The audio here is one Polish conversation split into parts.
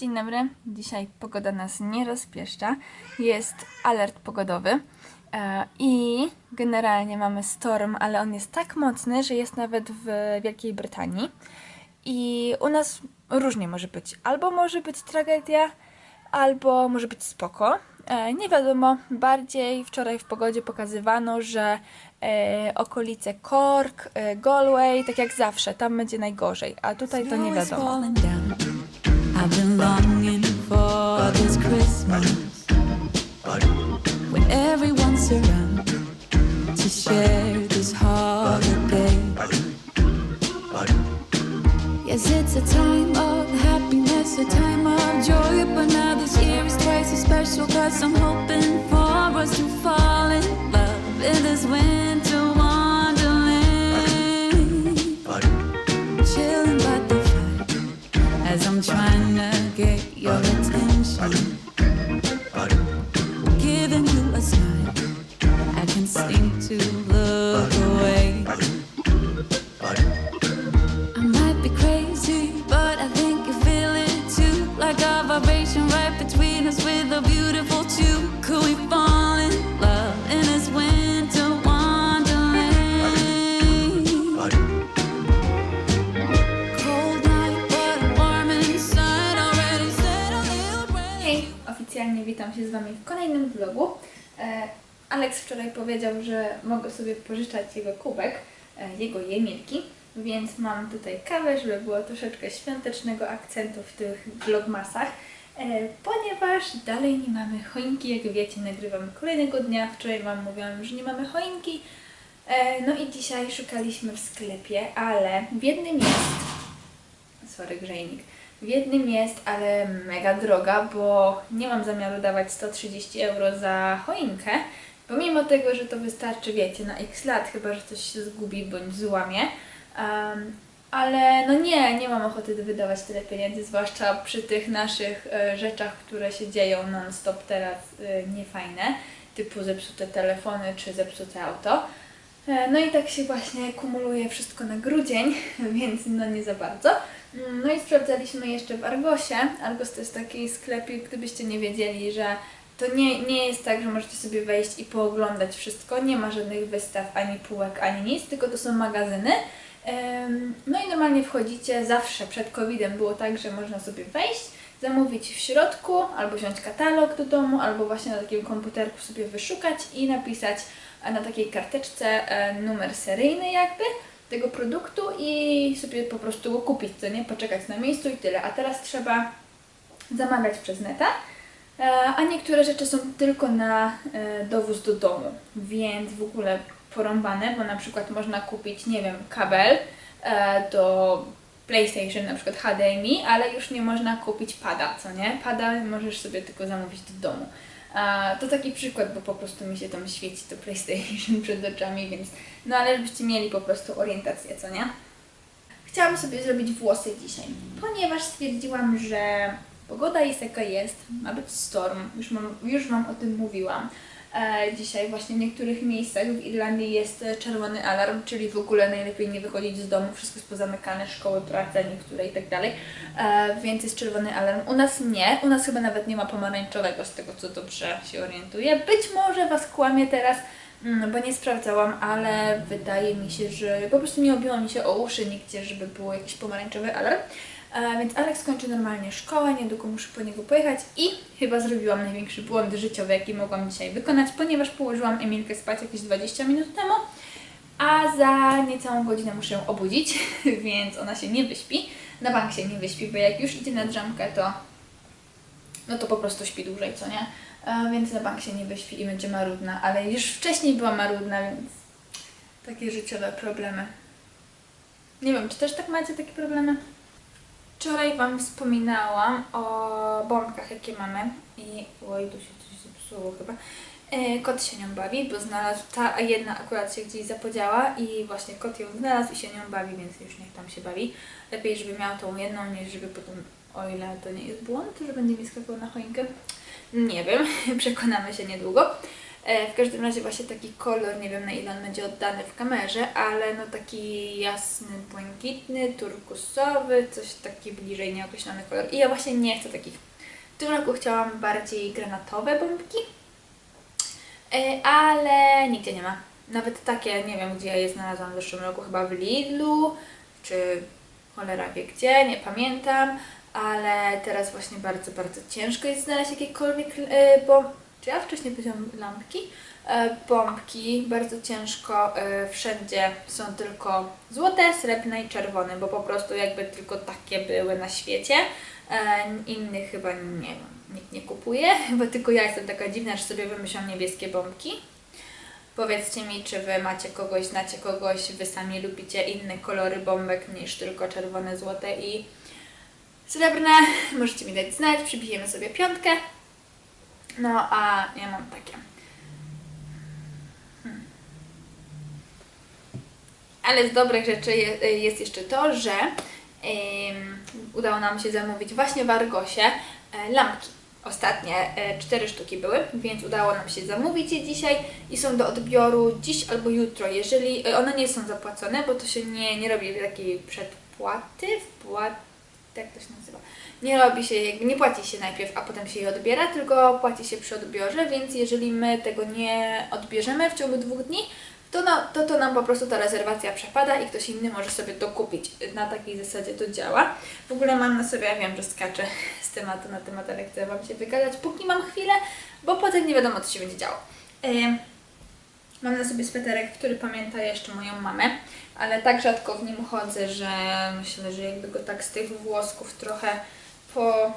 Dzień dobry. Dzisiaj pogoda nas nie rozpieszcza. Jest alert pogodowy e, i generalnie mamy storm, ale on jest tak mocny, że jest nawet w Wielkiej Brytanii. I u nas różnie może być. Albo może być tragedia, albo może być spoko. E, nie wiadomo, bardziej wczoraj w pogodzie pokazywano, że e, okolice Cork, Galway, tak jak zawsze, tam będzie najgorzej, a tutaj to nie wiadomo. I've been longing for this Christmas. When everyone's around to share this holiday. Yes, it's a time of happiness, a time of joy, but now this year is twice as special. Cause I'm hoping się z Wami w kolejnym vlogu. E, Alex wczoraj powiedział, że mogę sobie pożyczać jego kubek, e, jego jemilki, więc mam tutaj kawę, żeby było troszeczkę świątecznego akcentu w tych vlogmasach, e, ponieważ dalej nie mamy choinki, jak wiecie, nagrywamy kolejnego dnia. Wczoraj Wam mówiłam, że nie mamy choinki, no i dzisiaj szukaliśmy w sklepie, ale w jednym jest sorry grzejnik. W jednym jest, ale mega droga, bo nie mam zamiaru dawać 130 euro za choinkę, pomimo tego, że to wystarczy, wiecie, na x lat, chyba że coś się zgubi bądź złamie. Um, ale no nie, nie mam ochoty wydawać tyle pieniędzy, zwłaszcza przy tych naszych e, rzeczach, które się dzieją non-stop teraz e, niefajne, typu zepsute telefony czy zepsute auto. E, No i tak się właśnie kumuluje wszystko na grudzień, więc no nie za bardzo. No i sprawdzaliśmy jeszcze w Argosie. Argos to jest taki sklepik, gdybyście nie wiedzieli, że to nie, nie jest tak, że możecie sobie wejść i pooglądać wszystko. Nie ma żadnych wystaw, ani półek, ani nic, tylko to są magazyny. No i normalnie wchodzicie, zawsze przed COVID-em było tak, że można sobie wejść, zamówić w środku, albo wziąć katalog do domu, albo właśnie na takim komputerku sobie wyszukać i napisać na takiej karteczce e, numer seryjny jakby tego produktu i sobie po prostu go kupić, co nie? Poczekać na miejscu i tyle. A teraz trzeba zamawiać przez neta, e, a niektóre rzeczy są tylko na e, dowóz do domu, więc w ogóle porąbane, bo na przykład można kupić, nie wiem, kabel e, do PlayStation, na przykład HDMI, ale już nie można kupić pada, co nie? Pada możesz sobie tylko zamówić do domu. A, to taki przykład, bo po prostu mi się tam świeci to PlayStation przed oczami, więc no ale żebyście mieli po prostu orientację, co nie? Chciałam sobie zrobić włosy dzisiaj, ponieważ stwierdziłam, że pogoda jest jaka jest, ma być storm, już, mam, już Wam o tym mówiłam. E, dzisiaj właśnie w niektórych miejscach w Irlandii jest e, czerwony alarm, czyli w ogóle najlepiej nie wychodzić z domu, wszystko jest pozamykane, szkoły, prace, niektóre i tak dalej, e, więc jest czerwony alarm. U nas nie, u nas chyba nawet nie ma pomarańczowego, z tego co dobrze się orientuję. Być może Was kłamie teraz, Mm, bo nie sprawdzałam, ale wydaje mi się, że po prostu nie obiło mi się o uszy nigdzie, żeby było jakiś pomarańczowy alarm. E, więc Alex kończy normalnie szkołę, niedługo muszę po niego pojechać i chyba zrobiłam największy błąd życiowy, jaki mogłam dzisiaj wykonać, ponieważ położyłam Emilkę spać jakieś 20 minut temu, a za niecałą godzinę muszę ją obudzić, więc ona się nie wyśpi. Na bank się nie wyśpi, bo jak już idzie na drzemkę, to no to po prostu śpi dłużej, co nie? E, więc na bank się nie wyśpi i będzie marudna, ale już wcześniej była marudna, więc takie życiowe problemy. Nie wiem, czy też tak macie takie problemy? Wczoraj Wam wspominałam o bombkach, jakie mamy i oj, tu się coś zepsuło chyba. E, Kot się nią bawi, bo znalazł, ta jedna akurat się gdzieś zapodziała i właśnie kot ją znalazł i się nią bawi, więc już niech tam się bawi. Lepiej, żeby miał tą jedną, niż żeby potem, o ile to nie jest błąd, że będzie mi skakał na choinkę. Nie wiem, przekonamy się niedługo. E, w każdym razie właśnie taki kolor, nie wiem na ile on będzie oddany w kamerze, ale no taki jasny, błękitny, turkusowy, coś taki bliżej nieokreślony kolor. I ja właśnie nie chcę takich. W tym roku chciałam bardziej granatowe bombki, e, ale nigdzie nie ma. Nawet takie, nie wiem gdzie ja je znalazłam w zeszłym roku, chyba w Lidlu, czy cholera wie gdzie, nie pamiętam, ale teraz właśnie bardzo, bardzo ciężko jest znaleźć jakiekolwiek e, bomb... Czy ja wcześniej powiedziałam lampki? E, bombki, bardzo ciężko, e, wszędzie są tylko złote, srebrne i czerwone, bo po prostu jakby tylko takie były na świecie. E, innych chyba nie wiem, nikt nie kupuje, chyba tylko ja jestem taka dziwna, że sobie wymyślam niebieskie bombki. Powiedzcie mi, czy Wy macie kogoś, znacie kogoś, Wy sami lubicie inne kolory bombek niż tylko czerwone, złote i srebrne. Możecie mi dać znać, przybijemy sobie piątkę. No a ja mam takie. Hmm. Ale z dobrych rzeczy je, jest jeszcze to, że em, udało nam się zamówić właśnie w Argosie e, lampki. Ostatnie e, cztery sztuki były, więc udało nam się zamówić je dzisiaj i są do odbioru dziś albo jutro. Jeżeli e, one nie są zapłacone, bo to się nie, nie robi takiej przedpłaty, wpłat, jak to się nazywa? Nie robi się, nie płaci się najpierw, a potem się je odbiera, tylko płaci się przy odbiorze, więc jeżeli my tego nie odbierzemy w ciągu dwóch dni, to, no, to, to nam po prostu ta rezerwacja przepada i ktoś inny może sobie to kupić. Na takiej zasadzie to działa. W ogóle mam na sobie, ja wiem, że skaczę z tematu na temat, ale chcę Wam się wygadać, póki mam chwilę, bo potem nie wiadomo, co się będzie działo. Ym, Mam na sobie sweterek, który pamięta jeszcze moją mamę, ale tak rzadko w nim chodzę, że myślę, że jakby go tak z tych włosków trochę po,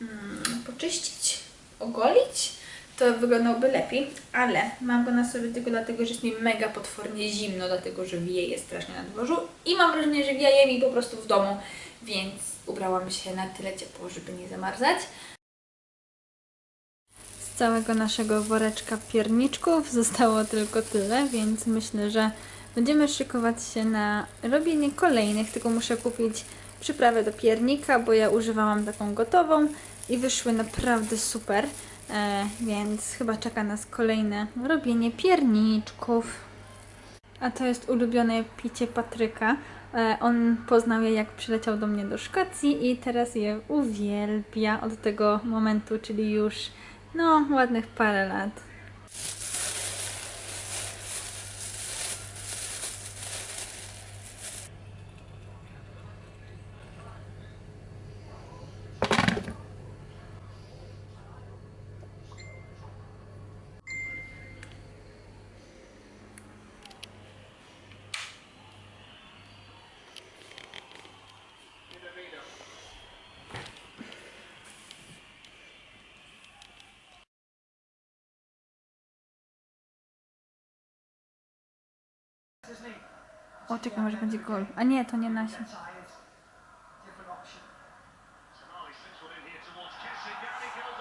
mm, poczyścić, ogolić, to wyglądałby lepiej, ale mam go na sobie tylko dlatego, że jest mi mega potwornie zimno, dlatego że wieje strasznie na dworzu i mam wrażenie, że wieje mi po prostu w domu, więc ubrałam się na tyle ciepło, żeby nie zamarzać. Z całego naszego woreczka pierniczków zostało tylko tyle, więc myślę, że będziemy szykować się na robienie kolejnych, tylko muszę kupić przyprawę do piernika, bo ja używałam taką gotową i wyszły naprawdę super, e, więc chyba czeka nas kolejne robienie pierniczków. A to jest ulubione picie Patryka. E, On poznał je jak przyleciał do mnie do Szkocji i teraz je uwielbia od tego momentu, czyli już no ładnych parę lat. O, czekaj, może będzie gol. A nie, to nie nasi.